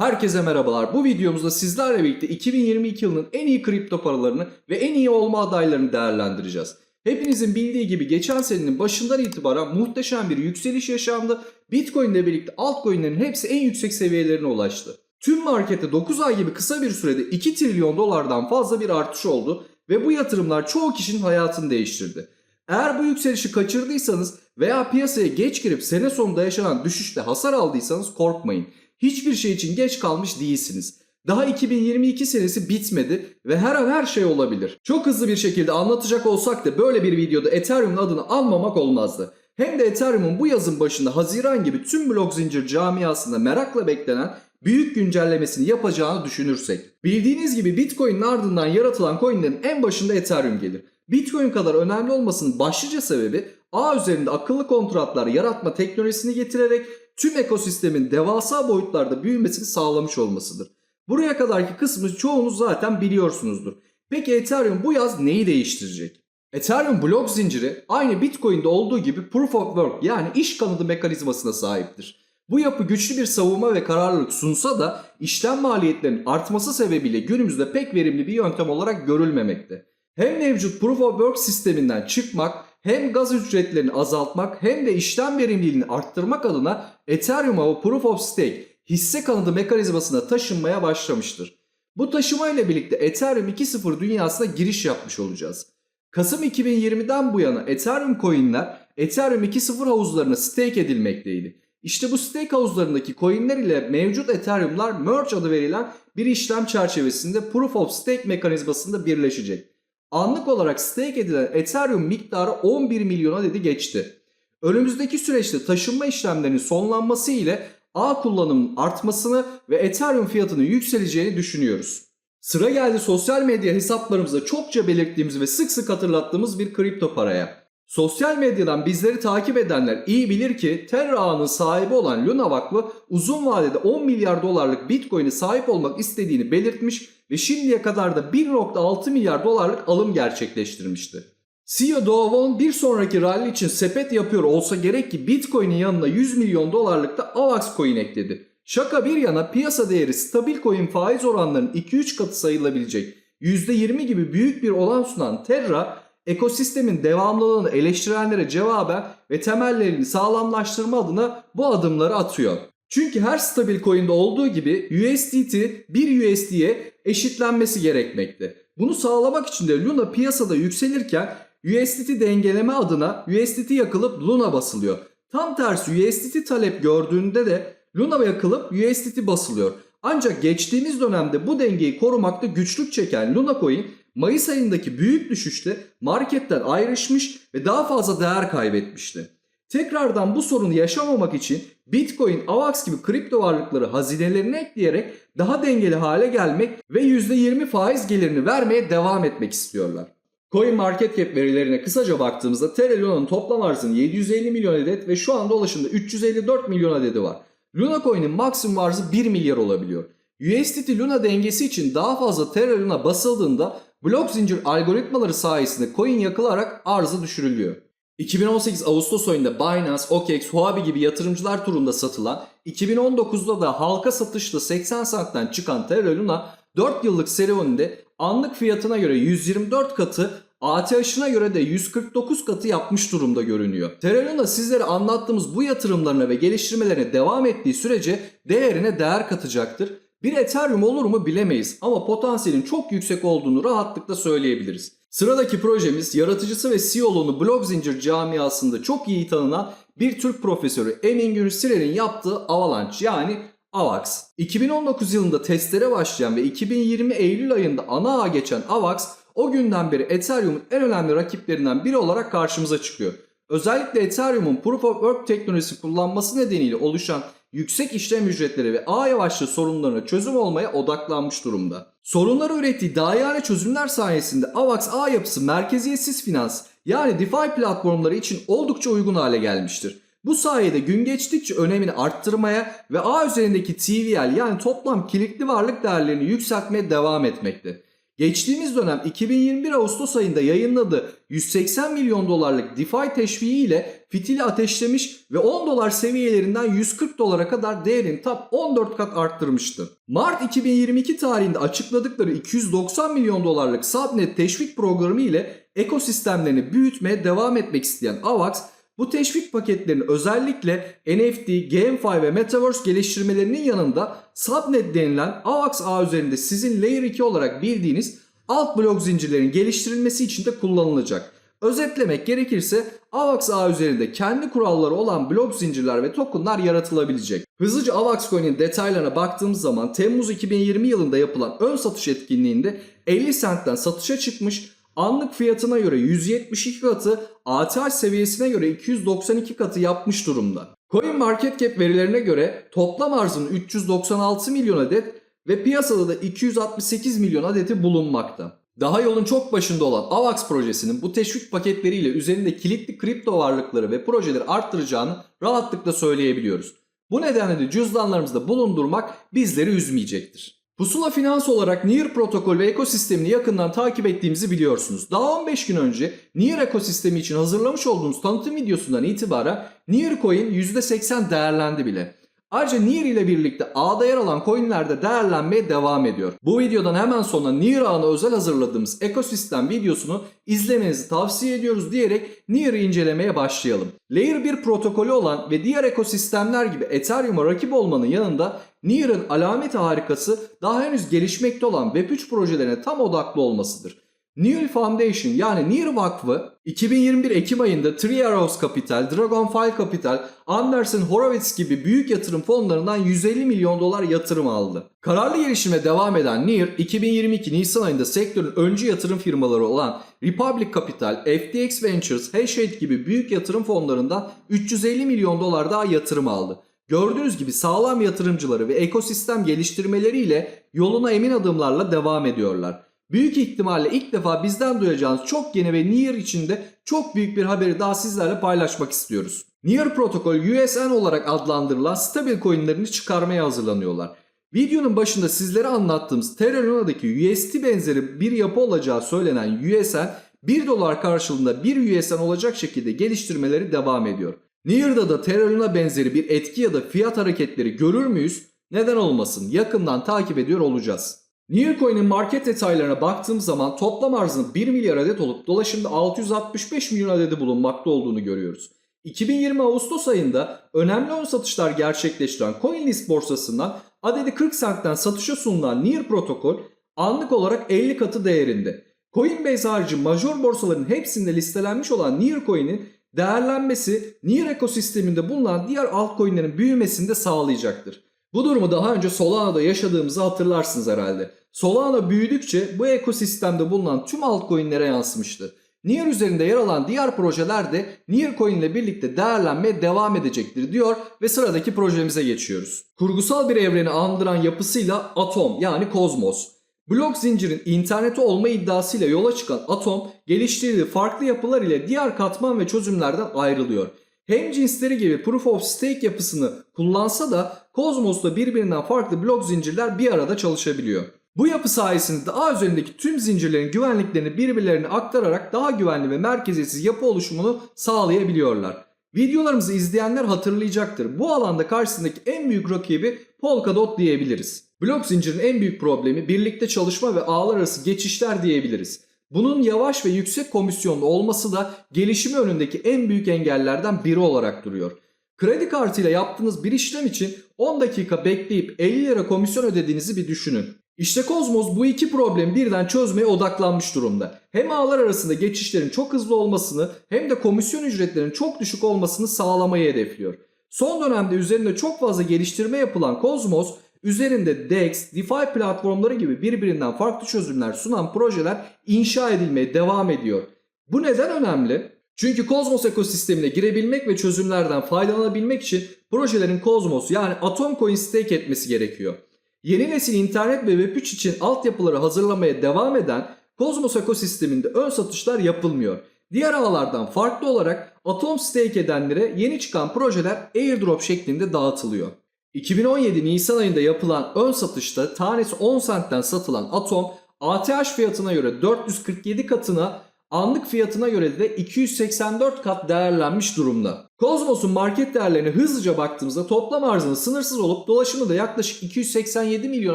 Herkese merhabalar. Bu videomuzda sizlerle birlikte 2022 yılının en iyi kripto paralarını ve en iyi olma adaylarını değerlendireceğiz. Hepinizin bildiği gibi geçen senenin başından itibaren muhteşem bir yükseliş yaşandı. Bitcoin ile birlikte altcoin'lerin hepsi en yüksek seviyelerine ulaştı. Tüm markette 9 ay gibi kısa bir sürede 2 trilyon dolardan fazla bir artış oldu ve bu yatırımlar çoğu kişinin hayatını değiştirdi. Eğer bu yükselişi kaçırdıysanız veya piyasaya geç girip sene sonunda yaşanan düşüşte hasar aldıysanız korkmayın. Hiçbir şey için geç kalmış değilsiniz. Daha 2022 senesi bitmedi ve her an her şey olabilir. Çok hızlı bir şekilde anlatacak olsak da böyle bir videoda Ethereum'un adını almamak olmazdı. Hem de Ethereum'un bu yazın başında Haziran gibi tüm blok zincir camiasında merakla beklenen büyük güncellemesini yapacağını düşünürsek. Bildiğiniz gibi Bitcoin'in ardından yaratılan coinlerin en başında Ethereum gelir. Bitcoin kadar önemli olmasının başlıca sebebi ağ üzerinde akıllı kontratlar yaratma teknolojisini getirerek tüm ekosistemin devasa boyutlarda büyümesini sağlamış olmasıdır. Buraya kadarki kısmı çoğunuz zaten biliyorsunuzdur. Peki Ethereum bu yaz neyi değiştirecek? Ethereum blok zinciri aynı Bitcoin'de olduğu gibi Proof of Work yani iş kanadı mekanizmasına sahiptir. Bu yapı güçlü bir savunma ve kararlılık sunsa da işlem maliyetlerinin artması sebebiyle günümüzde pek verimli bir yöntem olarak görülmemekte. Hem mevcut Proof of Work sisteminden çıkmak hem gaz ücretlerini azaltmak hem de işlem verimliliğini arttırmak adına Ethereum'a o Proof of Stake hisse kanadı mekanizmasına taşınmaya başlamıştır. Bu taşıma ile birlikte Ethereum 2.0 dünyasına giriş yapmış olacağız. Kasım 2020'den bu yana Ethereum coinler Ethereum 2.0 havuzlarına stake edilmekteydi. İşte bu stake havuzlarındaki coinler ile mevcut Ethereum'lar merge adı verilen bir işlem çerçevesinde Proof of Stake mekanizmasında birleşecek. Anlık olarak stake edilen Ethereum miktarı 11 milyon adedi geçti. Önümüzdeki süreçte taşınma işlemlerinin sonlanması ile ağ kullanımının artmasını ve Ethereum fiyatının yükseleceğini düşünüyoruz. Sıra geldi sosyal medya hesaplarımızda çokça belirttiğimiz ve sık sık hatırlattığımız bir kripto paraya. Sosyal medyadan bizleri takip edenler iyi bilir ki Terra ağının sahibi olan Luna Vakfı uzun vadede 10 milyar dolarlık Bitcoin'e sahip olmak istediğini belirtmiş ve şimdiye kadar da 1.6 milyar dolarlık alım gerçekleştirmişti. CEO Do Won bir sonraki rally için sepet yapıyor olsa gerek ki Bitcoin'in yanına 100 milyon dolarlık da AVAX coin ekledi. Şaka bir yana piyasa değeri stabil coin faiz oranlarının 2-3 katı sayılabilecek %20 gibi büyük bir olan sunan Terra ekosistemin devamlılığını eleştirenlere cevaben ve temellerini sağlamlaştırma adına bu adımları atıyor. Çünkü her stabil coin'de olduğu gibi USDT bir USD'ye eşitlenmesi gerekmekte. Bunu sağlamak için de Luna piyasada yükselirken USDT dengeleme adına USDT yakılıp Luna basılıyor. Tam tersi USDT talep gördüğünde de Luna yakılıp USDT basılıyor. Ancak geçtiğimiz dönemde bu dengeyi korumakta güçlük çeken Luna Coin Mayıs ayındaki büyük düşüşte marketten ayrışmış ve daha fazla değer kaybetmişti. Tekrardan bu sorunu yaşamamak için Bitcoin, AVAX gibi kripto varlıkları hazinelerine ekleyerek daha dengeli hale gelmek ve %20 faiz gelirini vermeye devam etmek istiyorlar. Coin Market Cap verilerine kısaca baktığımızda Terra Luna'nın toplam arzının 750 milyon adet ve şu anda dolaşımda 354 milyon adedi var. Luna Coin'in maksimum arzı 1 milyar olabiliyor. USDT Luna dengesi için daha fazla Terra Luna basıldığında blok zincir algoritmaları sayesinde coin yakılarak arzı düşürülüyor. 2018 Ağustos ayında Binance, OKEx, Huobi gibi yatırımcılar turunda satılan, 2019'da da halka satışla 80 centten çıkan Terra Luna 4 yıllık serüveninde anlık fiyatına göre 124 katı ATH'ına göre de 149 katı yapmış durumda görünüyor. Terra Luna sizlere anlattığımız bu yatırımlarına ve geliştirmelerine devam ettiği sürece değerine değer katacaktır. Bir Ethereum olur mu bilemeyiz ama potansiyelin çok yüksek olduğunu rahatlıkla söyleyebiliriz. Sıradaki projemiz yaratıcısı ve CEO'luğunu blok zincir camiasında çok iyi tanınan bir Türk profesörü Emin Gün Sirer'in yaptığı Avalanche yani AVAX. 2019 yılında testlere başlayan ve 2020 Eylül ayında ana ağa geçen AVAX o günden beri Ethereum'un en önemli rakiplerinden biri olarak karşımıza çıkıyor. Özellikle Ethereum'un Proof of Work teknolojisi kullanması nedeniyle oluşan yüksek işlem ücretleri ve ağ yavaşlığı sorunlarına çözüm olmaya odaklanmış durumda. Sorunları ürettiği dayane çözümler sayesinde AVAX ağ yapısı merkeziyetsiz finans yani DeFi platformları için oldukça uygun hale gelmiştir. Bu sayede gün geçtikçe önemini arttırmaya ve ağ üzerindeki TVL yani toplam kilitli varlık değerlerini yükseltmeye devam etmekte. Geçtiğimiz dönem 2021 Ağustos ayında yayınladığı 180 milyon dolarlık DeFi teşviği ile fitili ateşlemiş ve 10 dolar seviyelerinden 140 dolara kadar değerini tam 14 kat arttırmıştı. Mart 2022 tarihinde açıkladıkları 290 milyon dolarlık subnet teşvik programı ile ekosistemlerini büyütmeye devam etmek isteyen AVAX bu teşvik paketlerini özellikle NFT, GameFi ve Metaverse geliştirmelerinin yanında Subnet denilen AVAX ağ üzerinde sizin Layer 2 olarak bildiğiniz alt blok zincirlerin geliştirilmesi için de kullanılacak. Özetlemek gerekirse AVAX ağ üzerinde kendi kuralları olan blok zincirler ve tokenlar yaratılabilecek. Hızlıca AVAX Coin'in detaylarına baktığımız zaman Temmuz 2020 yılında yapılan ön satış etkinliğinde 50 centten satışa çıkmış anlık fiyatına göre 172 katı, ATH seviyesine göre 292 katı yapmış durumda. Coin Market Cap verilerine göre toplam arzın 396 milyon adet ve piyasada da 268 milyon adeti bulunmakta. Daha yolun çok başında olan AVAX projesinin bu teşvik paketleriyle üzerinde kilitli kripto varlıkları ve projeleri arttıracağını rahatlıkla söyleyebiliyoruz. Bu nedenle de cüzdanlarımızda bulundurmak bizleri üzmeyecektir. Pusula Finans olarak Near protokol ve ekosistemini yakından takip ettiğimizi biliyorsunuz. Daha 15 gün önce Near ekosistemi için hazırlamış olduğumuz tanıtım videosundan itibaren Near Coin %80 değerlendi bile. Ayrıca Near ile birlikte ağda yer alan coinler de değerlenmeye devam ediyor. Bu videodan hemen sonra Near ağına özel hazırladığımız ekosistem videosunu izlemenizi tavsiye ediyoruz diyerek Near'ı incelemeye başlayalım. Layer 1 protokolü olan ve diğer ekosistemler gibi Ethereum'a rakip olmanın yanında Near'ın alameti harikası daha henüz gelişmekte olan Web3 projelerine tam odaklı olmasıdır. Near Foundation yani Near Vakfı 2021 Ekim ayında Three Arrows Capital, Dragonfly Capital, Anderson Horowitz gibi büyük yatırım fonlarından 150 milyon dolar yatırım aldı. Kararlı gelişime devam eden Near 2022 Nisan ayında sektörün öncü yatırım firmaları olan Republic Capital, FTX Ventures, Hashade gibi büyük yatırım fonlarından 350 milyon dolar daha yatırım aldı. Gördüğünüz gibi sağlam yatırımcıları ve ekosistem geliştirmeleriyle yoluna emin adımlarla devam ediyorlar. Büyük ihtimalle ilk defa bizden duyacağınız çok yeni ve Near içinde çok büyük bir haberi daha sizlerle paylaşmak istiyoruz. Near protokol USN olarak adlandırılan stabil coinlerini çıkarmaya hazırlanıyorlar. Videonun başında sizlere anlattığımız Terra Luna'daki UST benzeri bir yapı olacağı söylenen USN 1 dolar karşılığında 1 USN olacak şekilde geliştirmeleri devam ediyor. Near'da da Terra Luna benzeri bir etki ya da fiyat hareketleri görür müyüz? Neden olmasın? Yakından takip ediyor olacağız. Nearcoin'in market detaylarına baktığım zaman toplam arzının 1 milyar adet olup dolaşımda 665 milyon adedi bulunmakta olduğunu görüyoruz. 2020 Ağustos ayında önemli ön satışlar gerçekleştiren CoinList borsasından adedi 40 centten satışa sunulan Near protokol anlık olarak 50 katı değerinde. Coinbase harici major borsaların hepsinde listelenmiş olan Nearcoin'in değerlenmesi Near ekosisteminde bulunan diğer altcoin'lerin büyümesini de sağlayacaktır. Bu durumu daha önce Solana'da yaşadığımızı hatırlarsınız herhalde. Solana büyüdükçe bu ekosistemde bulunan tüm altcoin'lere yansımıştı. Near üzerinde yer alan diğer projeler de Nearcoin ile birlikte değerlenmeye devam edecektir diyor ve sıradaki projemize geçiyoruz. Kurgusal bir evreni andıran yapısıyla Atom yani Kozmos. Blok zincirin interneti olma iddiasıyla yola çıkan Atom geliştirdiği farklı yapılar ile diğer katman ve çözümlerden ayrılıyor. Hem cinsleri gibi Proof of Stake yapısını kullansa da Cosmos'ta birbirinden farklı blok zincirler bir arada çalışabiliyor. Bu yapı sayesinde de ağ üzerindeki tüm zincirlerin güvenliklerini birbirlerine aktararak daha güvenli ve merkeziyetsiz yapı oluşumunu sağlayabiliyorlar. Videolarımızı izleyenler hatırlayacaktır. Bu alanda karşısındaki en büyük rakibi Polkadot diyebiliriz. Blok zincirin en büyük problemi birlikte çalışma ve ağlar arası geçişler diyebiliriz. Bunun yavaş ve yüksek komisyonlu olması da gelişimi önündeki en büyük engellerden biri olarak duruyor. Kredi kartıyla yaptığınız bir işlem için 10 dakika bekleyip 50 lira komisyon ödediğinizi bir düşünün. İşte Kozmos bu iki problemi birden çözmeye odaklanmış durumda. Hem ağlar arasında geçişlerin çok hızlı olmasını hem de komisyon ücretlerinin çok düşük olmasını sağlamayı hedefliyor. Son dönemde üzerinde çok fazla geliştirme yapılan Kozmos, üzerinde DEX, DeFi platformları gibi birbirinden farklı çözümler sunan projeler inşa edilmeye devam ediyor. Bu neden önemli? Çünkü Kozmos ekosistemine girebilmek ve çözümlerden faydalanabilmek için projelerin Kozmos yani Atom Coin stake etmesi gerekiyor. Yeni nesil internet ve Web3 için altyapıları hazırlamaya devam eden Cosmos ekosisteminde ön satışlar yapılmıyor. Diğer ağlardan farklı olarak Atom stake edenlere yeni çıkan projeler airdrop şeklinde dağıtılıyor. 2017 Nisan ayında yapılan ön satışta tanesi 10 centten satılan Atom ATH fiyatına göre 447 katına anlık fiyatına göre de 284 kat değerlenmiş durumda. Kozmos'un market değerlerine hızlıca baktığımızda toplam arzının sınırsız olup dolaşımı da yaklaşık 287 milyon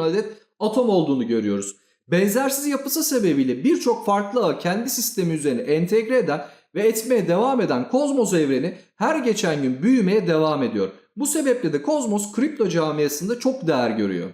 adet atom olduğunu görüyoruz. Benzersiz yapısı sebebiyle birçok farklı ağı kendi sistemi üzerine entegre eden ve etmeye devam eden Kozmos evreni her geçen gün büyümeye devam ediyor. Bu sebeple de Kozmos kripto camiasında çok değer görüyor.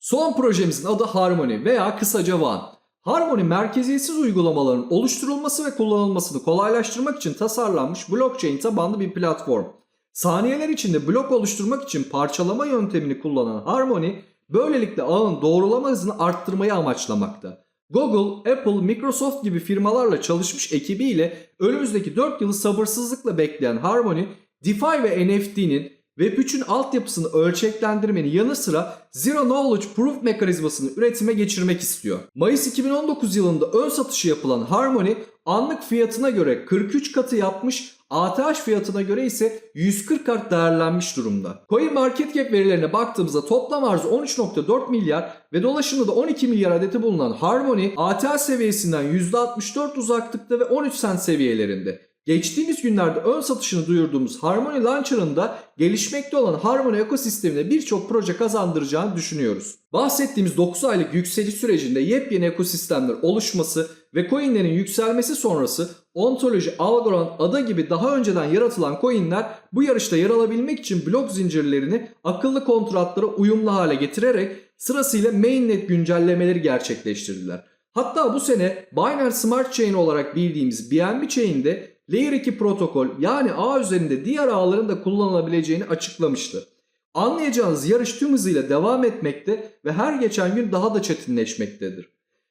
Son projemizin adı Harmony veya kısaca WAN. Harmony merkeziyetsiz uygulamaların oluşturulması ve kullanılmasını kolaylaştırmak için tasarlanmış blockchain tabanlı bir platform. Saniyeler içinde blok oluşturmak için parçalama yöntemini kullanan Harmony böylelikle ağın doğrulama hızını arttırmayı amaçlamakta. Google, Apple, Microsoft gibi firmalarla çalışmış ekibiyle önümüzdeki 4 yılı sabırsızlıkla bekleyen Harmony, DeFi ve NFT'nin Web3'ün altyapısını ölçeklendirmenin yanı sıra Zero Knowledge Proof mekanizmasını üretime geçirmek istiyor. Mayıs 2019 yılında ön satışı yapılan Harmony anlık fiyatına göre 43 katı yapmış, ATH fiyatına göre ise 140 kat değerlenmiş durumda. Coin Market Cap verilerine baktığımızda toplam arzı 13.4 milyar ve dolaşımda da 12 milyar adeti bulunan Harmony ATH seviyesinden %64 uzaklıkta ve 13 sent seviyelerinde. Geçtiğimiz günlerde ön satışını duyurduğumuz Harmony Launcher'ın da gelişmekte olan Harmony ekosistemine birçok proje kazandıracağını düşünüyoruz. Bahsettiğimiz 9 aylık yükseliş sürecinde yepyeni ekosistemler oluşması ve coinlerin yükselmesi sonrası Ontoloji, Algorand, Ada gibi daha önceden yaratılan coinler bu yarışta yer alabilmek için blok zincirlerini akıllı kontratlara uyumlu hale getirerek sırasıyla mainnet güncellemeleri gerçekleştirdiler. Hatta bu sene Binance Smart Chain olarak bildiğimiz BNB Chain'de Layer 2 protokol yani ağ üzerinde diğer ağların da kullanılabileceğini açıklamıştı. Anlayacağınız yarış tüm hızıyla devam etmekte ve her geçen gün daha da çetinleşmektedir.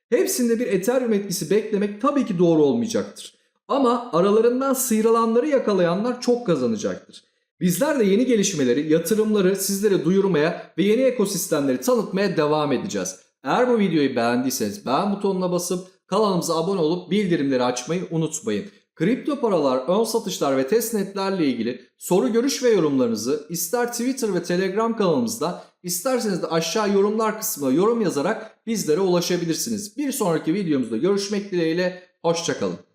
Hepsinde bir Ethereum etkisi beklemek tabii ki doğru olmayacaktır. Ama aralarından sıyrılanları yakalayanlar çok kazanacaktır. Bizler de yeni gelişmeleri, yatırımları sizlere duyurmaya ve yeni ekosistemleri tanıtmaya devam edeceğiz. Eğer bu videoyu beğendiyseniz beğen butonuna basıp kanalımıza abone olup bildirimleri açmayı unutmayın. Kripto paralar, ön satışlar ve testnetlerle ilgili soru, görüş ve yorumlarınızı ister Twitter ve Telegram kanalımızda isterseniz de aşağı yorumlar kısmına yorum yazarak bizlere ulaşabilirsiniz. Bir sonraki videomuzda görüşmek dileğiyle, hoşçakalın.